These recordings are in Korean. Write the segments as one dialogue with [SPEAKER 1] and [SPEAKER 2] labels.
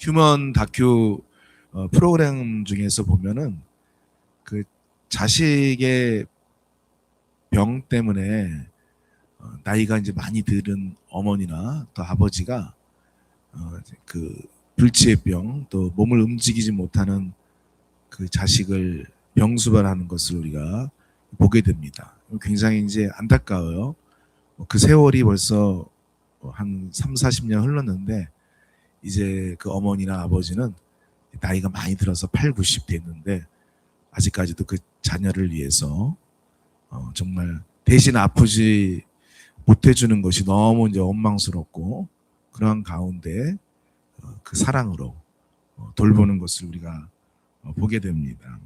[SPEAKER 1] 휴먼 다큐 어, 프로그램 중에서 보면은 그 자식의 병 때문에 어, 나이가 이제 많이 들은 어머니나 또 아버지가 어, 그 불치의 병, 또 몸을 움직이지 못하는 그 자식을 병수발하는 것을 우리가 보게 됩니다. 굉장히 이제 안타까워요. 어, 그 세월이 벌써 어, 한 3, 40년 흘렀는데 이제 그 어머니나 아버지는 나이가 많이 들어서 8, 90 됐는데 아직까지도 그 자녀를 위해서 어, 정말 대신 아프지 못해주는 것이 너무 이제 원망스럽고 그러한 가운데 어, 그 사랑으로 어, 돌보는 것을 우리가 어, 보게 됩니다.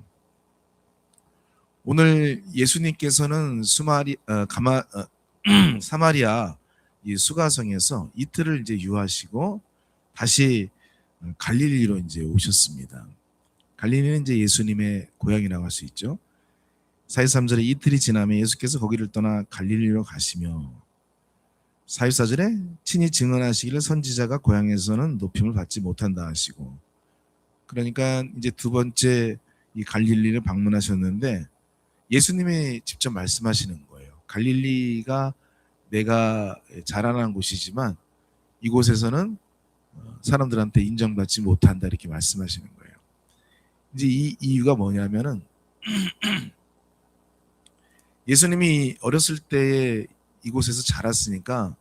[SPEAKER 1] 오늘 예수님께서는 수마리 어, 가마 어, 사마리아 이 수가성에서 이틀을 이제 유하시고 다시 어, 갈릴리로 이제 오셨습니다. 갈릴리는 이제 예수님의 고향이라고 할 수 있죠. 43절에 이틀이 지나면 예수께서 거기를 떠나 갈릴리로 가시며 44절에 친히 증언하시기를 선지자가 고향에서는 높임을 받지 못한다 하시고 그러니까 이제 두 번째 이 갈릴리를 방문하셨는데 예수님이 직접 말씀하시는 거예요. 갈릴리가 내가 자라난 곳이지만 이곳에서는 어, 사람들한테 인정받지 못한다 이렇게 말씀하시는 거예요. 이제 이 이유가 뭐냐면은 예수님이 어렸을 때에 이곳에서 자랐으니까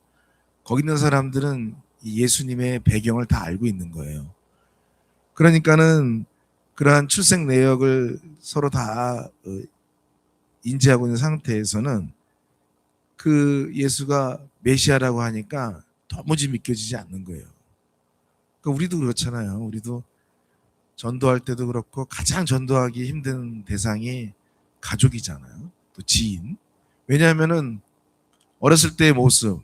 [SPEAKER 1] 거기 있는 사람들은 이 예수님의 배경을 다 알고 있는 거예요. 그러니까는 그러한 출생 내역을 서로 다 어, 인지하고 있는 상태에서는 그 예수가 메시아라고 하니까 도무지 믿겨지지 않는 거예요. 그러니까 우리도 그렇잖아요. 우리도 전도할 때도 그렇고 가장 전도하기 힘든 대상이 가족이잖아요. 또 지인. 왜냐하면은 어렸을 때의 모습,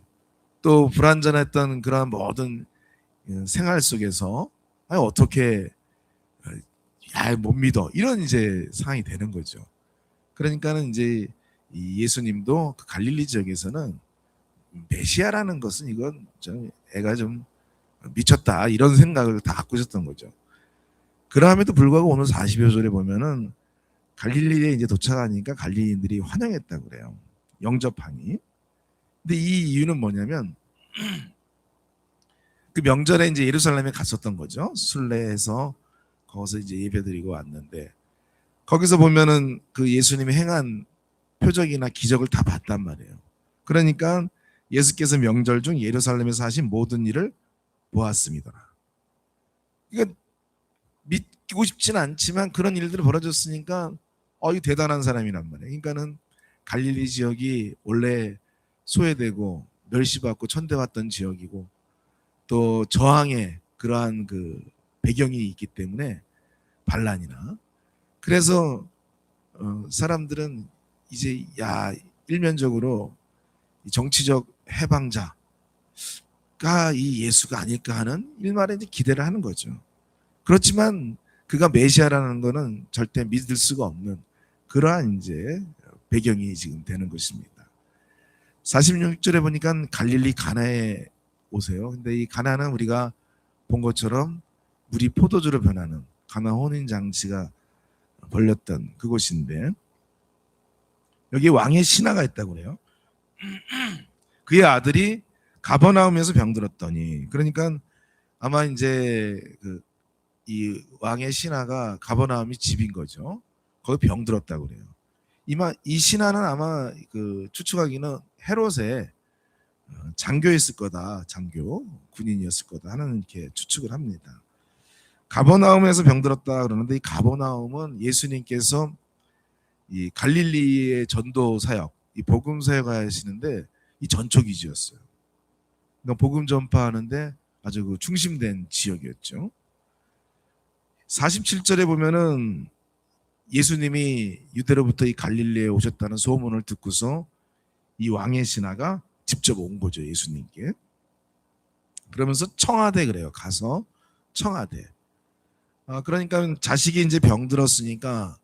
[SPEAKER 1] 또 불완전했던 그러한 모든 어, 생활 속에서 아니 어떻게 야못 믿어 이런 이제 상황이 되는 거죠. 그러니까는 이제 이 예수님도 그 갈릴리 지역에서는 메시아라는 것은 이건 좀 애가 좀 미쳤다 이런 생각을 다 갖고 있었던 거죠. 그럼에도 불구하고 오늘 40여 절에 보면은 갈릴리에 이제 도착하니까 갈릴리인들이 환영했다 그래요. 영접하니. 근데 이 이유는 뭐냐면 그 명절에 이제 예루살렘에 갔었던 거죠. 순례해서 거기서 이제 예배드리고 왔는데 거기서 보면은 그 예수님이 행한 표적이나 기적을 다 봤단 말이에요. 그러니까 예수께서 명절 중 예루살렘에서 하신 모든 일을 보았습니다. 그러니까 믿고 싶지는 않지만 그런 일들이 벌어졌으니까 어, 이 대단한 사람이란 말이에요. 그러니까는 갈릴리 지역이 원래 소외되고 멸시받고 천대받던 지역이고 또 저항의 그러한 그 배경이 있기 때문에 반란이나 그래서 어, 사람들은 이제 야 일면적으로 이 정치적 해방자 가이 예수가 아닐까 하는 이제 기대를 하는 거죠. 그렇지만 그가 메시아라는 거는 절대 믿을 수가 없는 그러한 이제 배경이 지금 되는 것입니다. 46절에 보니까 갈릴리 가나에 오세요. 근데 이 가나는 우리가 본 것처럼 물이 포도주로 변하는 가나 혼인 장치가 벌렸던 그곳인데 여기 왕의 신하가 있다고 그래요. 그의 아들이 가버나움에서 병들었더니 그러니까 아마 이제 그 이 왕의 신하가 가버나움이 집인 거죠. 거기 병들었다고 그래요. 이마 이 신하는 아마 그 추측하기는 헤롯의 어, 장교였을 거다. 장교 군인이었을 거다 하는 이렇게 추측을 합니다. 가버나움에서 병들었다 그러는데 이 가버나움은 예수님께서 이 갈릴리의 전도 사역, 이 복음 사역을 하시는데 이 전초 기지였어요. 그러니까 복음 전파하는데 아주 그 중심된 지역이었죠. 47절에 보면은 예수님이 유대로부터 이 갈릴리에 오셨다는 소문을 듣고서 이 왕의 신하가 직접 온 거죠 예수님께. 그러면서 청하대 그래요. 가서 청하대. 아, 그러니까 자식이 이제 병들었으니까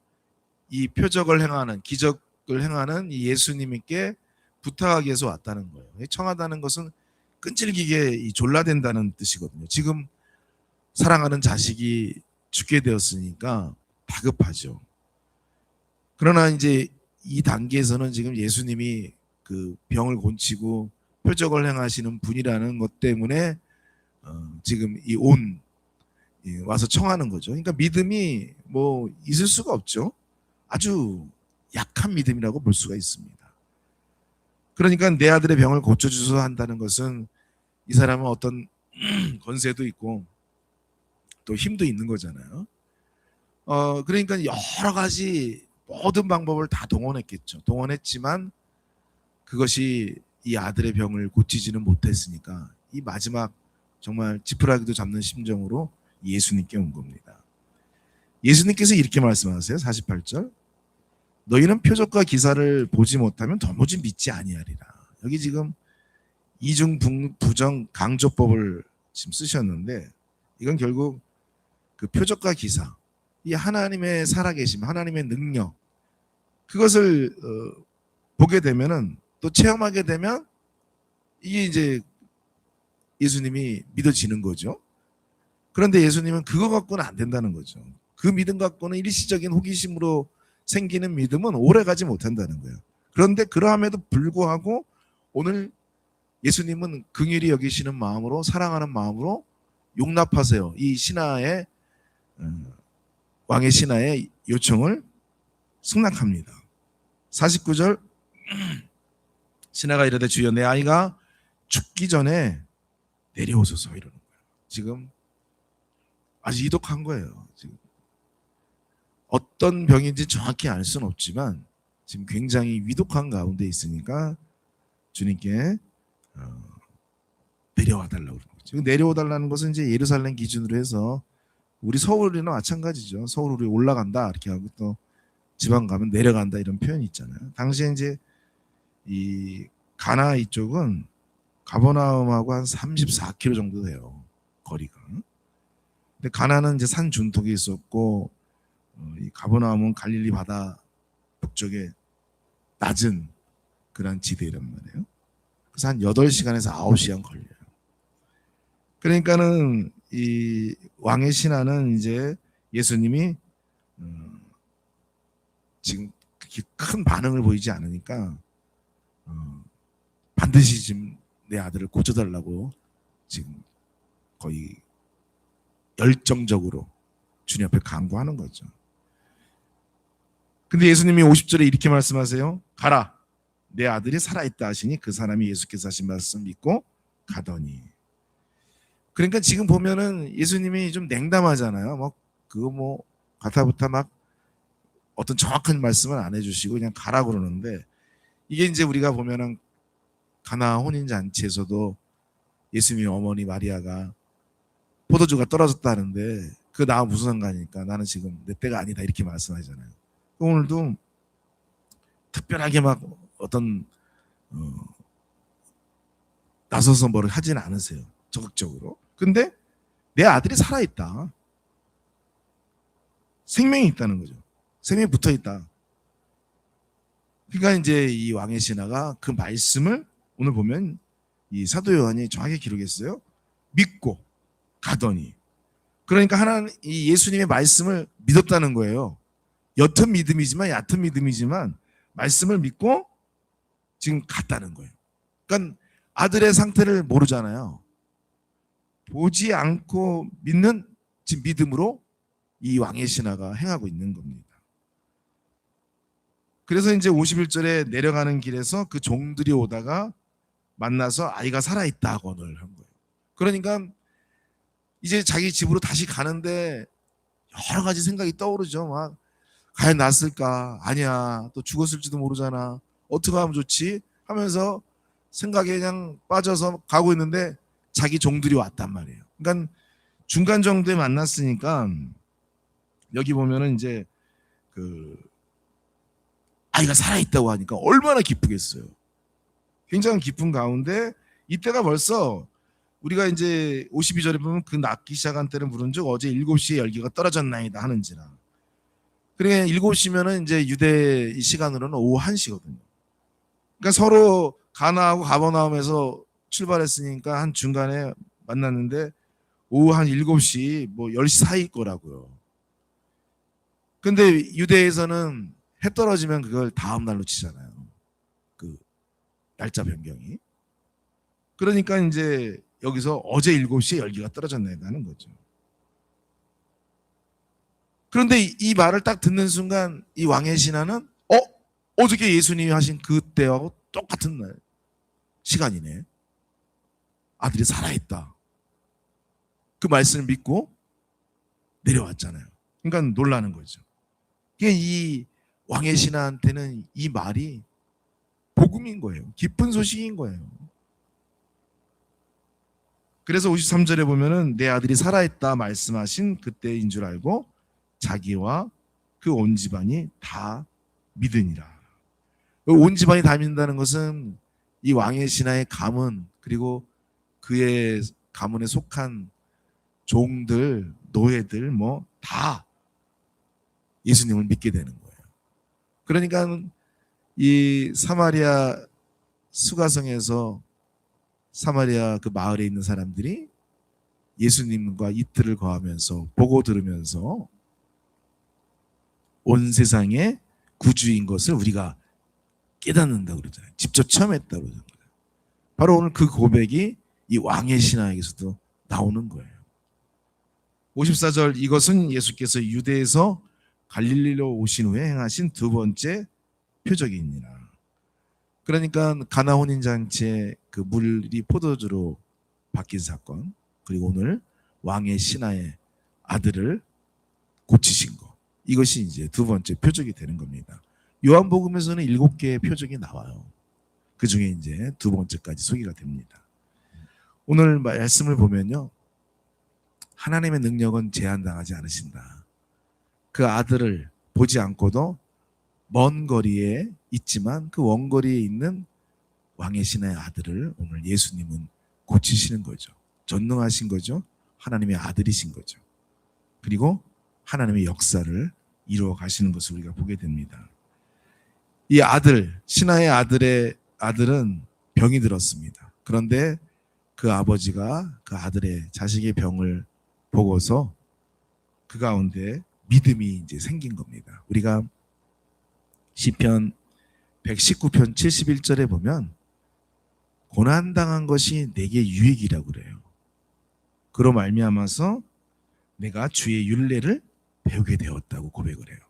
[SPEAKER 1] 이 표적을 행하는 기적을 행하는 이 예수님께 부탁하기 위해서 왔다는 거예요. 청하다는 것은 끈질기게 이 졸라댄다는 뜻이거든요. 지금 사랑하는 자식이 죽게 되었으니까 다급하죠. 그러나 이제 이 단계에서는 지금 예수님이 그 병을 고치고 표적을 행하시는 분이라는 것 때문에 어, 지금 이온 와서 청하는 거죠. 그러니까 믿음이 뭐 있을 수가 없죠. 아주 약한 믿음이라고 볼 수가 있습니다. 그러니까 내 아들의 병을 고쳐주소서 한다는 것은 이 사람은 어떤 권세도 있고 또 힘도 있는 거잖아요. 어 그러니까 여러 가지 모든 방법을 다 동원했겠죠. 동원했지만 그것이 이 아들의 병을 고치지는 못했으니까 이 마지막 정말 지푸라기도 잡는 심정으로 예수님께 온 겁니다. 예수님께서 이렇게 말씀하세요. 48절. 너희는 표적과 기사를 보지 못하면 도무지 믿지 아니하리라. 여기 지금 이중 부- 부정 강조법을 지금 쓰셨는데 이건 결국 그 표적과 기사, 이 하나님의 살아계심, 하나님의 능력 그것을 어, 보게 되면은 또 체험하게 되면 이게 이제 예수님이 믿어지는 거죠. 그런데 예수님은 그거 갖고는 안 된다는 거죠. 그 믿음 갖고는 일시적인 호기심으로 생기는 믿음은 오래 가지 못한다는 거예요. 그런데 그러함에도 불구하고 오늘 예수님은 긍휼히 여기시는 마음으로 사랑하는 마음으로 용납하세요. 이 신하의 어, 왕의 신하의 요청을 승낙합니다. 49절 신하가 이르되 주여 내 아이가 죽기 전에 내려오소서 이러는 거예요. 지금 아주 이독한 거예요. 지금 어떤 병인지 정확히 알 수는 없지만 지금 굉장히 위독한 가운데 있으니까 주님께 어, 내려와 달라고 그러는 거죠. 내려와 달라는 것은 이제 예루살렘 기준으로 해서 우리 서울이나 마찬가지죠. 서울 우리 올라간다 이렇게 하고 또 지방 가면 내려간다 이런 표현이 있잖아요. 당시에 이제 이 가나 이쪽은 가버나움하고 한 34km 정도 돼요. 거리가. 근데 가나는 이제 산 준턱에 있었고 어, 이 가버나움은 갈릴리 바다 북쪽에 낮은 그런 지대란 말이에요. 그래서 한 8시간에서 9시간 걸려요. 그러니까는 이 왕의 신하는 이제 예수님이 어, 지금 큰 반응을 보이지 않으니까 어, 반드시 지금 내 아들을 고쳐달라고 지금 거의 열정적으로 주님 앞에 간구하는 거죠. 근데 예수님이 50절에 이렇게 말씀하세요. 가라. 내 아들이 살아있다 하시니 그 사람이 예수께서 하신 말씀 믿고 가더니. 그러니까 지금 보면은 예수님이 좀 냉담하잖아요. 뭐 그거 뭐 가타부타 막 어떤 정확한 말씀을 안 해주시고 그냥 가라 그러는데 이게 이제 우리가 보면은 가나 혼인 잔치에서도 예수님의 어머니 마리아가 포도주가 떨어졌다는데 그 나와 무슨 상관이니까 나는 지금 내 때가 아니다 이렇게 말씀하잖아요. 오늘도 특별하게 막 어떤 어, 나서서 뭐를 하지는 않으세요. 적극적으로. 근데 내 아들이 살아있다. 생명이 있다는 거죠. 생명이 붙어 있다. 그러니까 이제 이 왕의 신하가 그 말씀을 오늘 보면 이 사도 요한이 정확히 기록했어요. 믿고 가더니. 그러니까 하나님 이 예수님의 말씀을 믿었다는 거예요. 옅은 믿음이지만 얕은 믿음이지만 말씀을 믿고 지금 갔다는 거예요. 그러니까 아들의 상태를 모르잖아요. 보지 않고 믿는 지금 믿음으로 이 왕의 신하가 행하고 있는 겁니다. 그래서 이제 51절에 내려가는 길에서 그 종들이 오다가 만나서 아이가 살아있다고를 한 거예요. 그러니까 이제 자기 집으로 다시 가는데 여러 가지 생각이 떠오르죠. 막 과연 낫을까? 아니야. 또 죽었을지도 모르잖아. 어떻게 하면 좋지? 하면서 생각에 그냥 빠져서 가고 있는데 자기 종들이 왔단 말이에요. 그러니까 중간 정도에 만났으니까 여기 보면은 이제 그 아이가 살아있다고 하니까 얼마나 기쁘겠어요. 굉장히 기쁜 가운데 이때가 벌써 우리가 이제 52절에 보면 그 낫기 시작한 때를 물은 즉 어제 7시에 열기가 떨어졌나이다 하는지라. 그러니까 7시면은 이제 유대 이 시간으로는 오후 1시거든요. 그러니까 서로 가나하고 가버나움에서 출발했으니까 한 중간에 만났는데 오후 한 7시 뭐 10시 사이 거라고요. 근데 유대에서는 해 떨어지면 그걸 다음 날로 치잖아요. 그 날짜 변경이. 그러니까 이제 여기서 어제 7시에 열기가 떨어졌다는 거죠. 그런데 이, 이 말을 딱 듣는 순간 이 왕의 신하는 어? 어저께 예수님이 하신 그때하고 똑같은 날 시간이네. 아들이 살아있다. 그 말씀을 믿고 내려왔잖아요. 그러니까 놀라는 거죠. 이게 이 왕의 신하한테는 이 말이 복음인 거예요. 기쁜 소식인 거예요. 그래서 53절에 보면은 내 아들이 살아있다 말씀하신 그때인 줄 알고 자기와 그 온 집안이 다 믿으니라. 그온 집안이 다 믿는다는 것은 이 왕의 신하의 가문 그리고 그의 가문에 속한 종들, 노예들 뭐 다 예수님을 믿게 되는 거예요. 그러니까 이 사마리아 수가성에서 사마리아 그 마을에 있는 사람들이 예수님과 이틀을 거하면서 보고 들으면서 온 세상의 구주인 것을 우리가 깨닫는다고 그러잖아요. 직접 체험했다고 그러잖아요. 바로 오늘 그 고백이 이 왕의 신하에게서도 나오는 거예요. 54절 이것은 예수께서 유대에서 갈릴리로 오신 후에 행하신 두 번째 표적이니라. 그러니까 가나 혼인 잔치에 그 물이 포도주로 바뀐 사건 그리고 오늘 왕의 신하의 아들을 고치신 거 이것이 이제 두 번째 표적이 되는 겁니다. 요한복음에서는 일곱 개의 표적이 나와요. 그 중에 이제 두 번째까지 소개가 됩니다. 오늘 말씀을 보면요. 하나님의 능력은 제한당하지 않으신다. 그 아들을 보지 않고도 먼 거리에 있지만 그 원거리에 있는 왕의 신의 아들을 오늘 예수님은 고치시는 거죠. 전능하신 거죠. 하나님의 아들이신 거죠. 그리고 하나님의 역사를 이루어 가시는 것을 우리가 보게 됩니다. 이 아들, 신하의 아들의 아들은 병이 들었습니다. 그런데 그 아버지가 그 아들의 자식의 병을 보고서 그 가운데 믿음이 이제 생긴 겁니다. 우리가 시편 119편 71절에 보면 고난 당한 것이 내게 유익이라고 그래요. 그로 말미암아서 내가 주의 윤례를 배우게 되었다고 고백을 해요.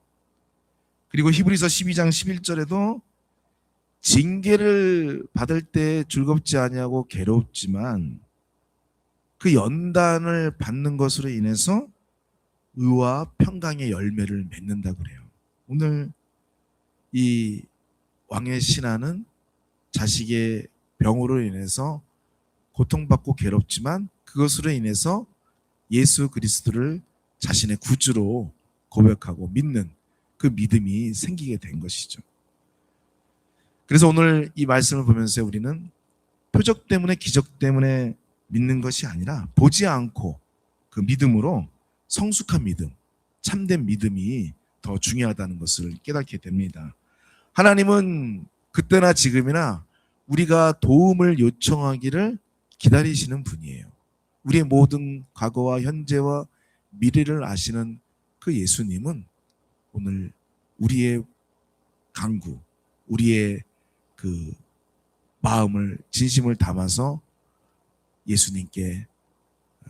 [SPEAKER 1] 그리고 히브리서 12장 11절에도 징계를 받을 때 즐겁지 아니하고 괴롭지만 그 연단을 받는 것으로 인해서 의와 평강의 열매를 맺는다고 그래요. 오늘 이 왕의 신하는 자식의 병으로 인해서 고통받고 괴롭지만 그것으로 인해서 예수 그리스도를 자신의 구주로 고백하고 믿는 그 믿음이 생기게 된 것이죠. 그래서 오늘 이 말씀을 보면서 우리는 표적 때문에 기적 때문에 믿는 것이 아니라 보지 않고 그 믿음으로 성숙한 믿음, 참된 믿음이 더 중요하다는 것을 깨닫게 됩니다. 하나님은 그때나 지금이나 우리가 도움을 요청하기를 기다리시는 분이에요. 우리의 모든 과거와 현재와 미래를 아시는 그 예수님은 오늘 우리의 강구, 우리의 그 마음을 진심을 담아서 예수님께 어,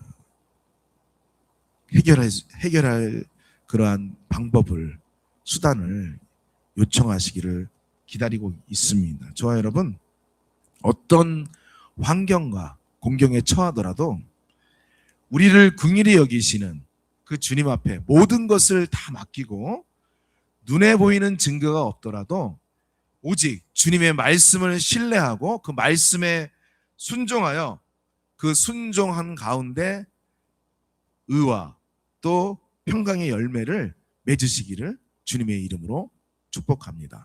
[SPEAKER 1] 해결할 해결할 그러한 방법을 수단을 요청하시기를 기다리고 있습니다. 저와 여러분 어떤 환경과 공경에 처하더라도 우리를 긍휼히 여기시는 그 주님 앞에 모든 것을 다 맡기고 눈에 보이는 증거가 없더라도 오직 주님의 말씀을 신뢰하고 그 말씀에 순종하여 그 순종한 가운데 의와 또 평강의 열매를 맺으시기를 주님의 이름으로 축복합니다.